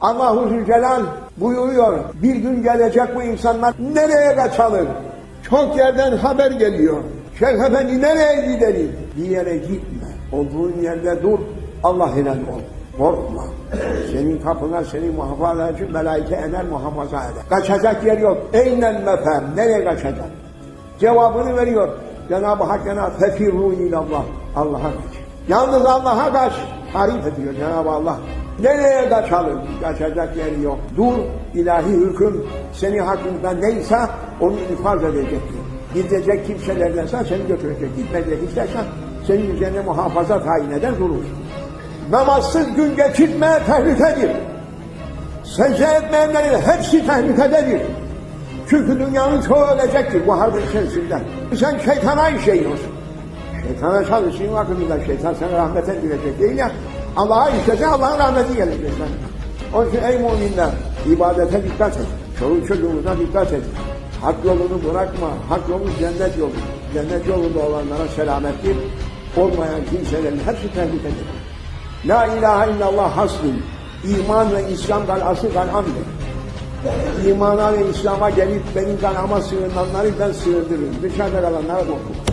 Allahu Zülcelal buyuruyor. Bir gün gelecek bu insanlar nereye kaçalım? Çok yerden haber geliyor. Şeyh Efendi nereye gidelim? Bir yere gitme. Olduğun yerde dur. Allah ile ol. Korkma. Senin kapına seni muhafaza için melaike eder muhafaza eder. Kaçacak yer yok. Eynen mefem. Nereye kaçacak? Cevabını veriyor. Cenab-ı Hak Cenab-ı Fefirru ilallah. Allah'a kaç. Yalnız Allah'a kaç. Tarif ediyor Cenab-ı Allah. Nereye kaçalım? Kaçacak yeri yok. Dur, ilahi hüküm senin hakkında neyse onu ifade edecektir. Gidecek kimselerdense seni götürecek. Gitmeyecek istersen senin üzerine muhafaza tayin eder durursun. Namazsız gün geçirme tehlikedir. Secde etmeyenlerin hepsi tehlikededir. Çünkü dünyanın çoğu ölecektir bu harbin içerisinde. Sen şeytana işeyiyorsun. Şeytana çalışayım hakkında şeytan sana rahmete girecek değil ya. Allah'a işlese Allah'ın rahmeti gelecek. Onun için ey müminler ibadete dikkat et. Çoluk çocuğuna dikkat et. Hak yolunu bırakma. Hak yolu cennet yolu. Cennet yolunda olanlara selamettir. Olmayan kimselerin hepsi tehlikedir. La ilahe illallah hasbun. İman ve İslam kalası kalhamdır. İmana ve İslam'a gelip benim kanama sığınanları ben sığındırırım. Dışarıda kalanlara korkun.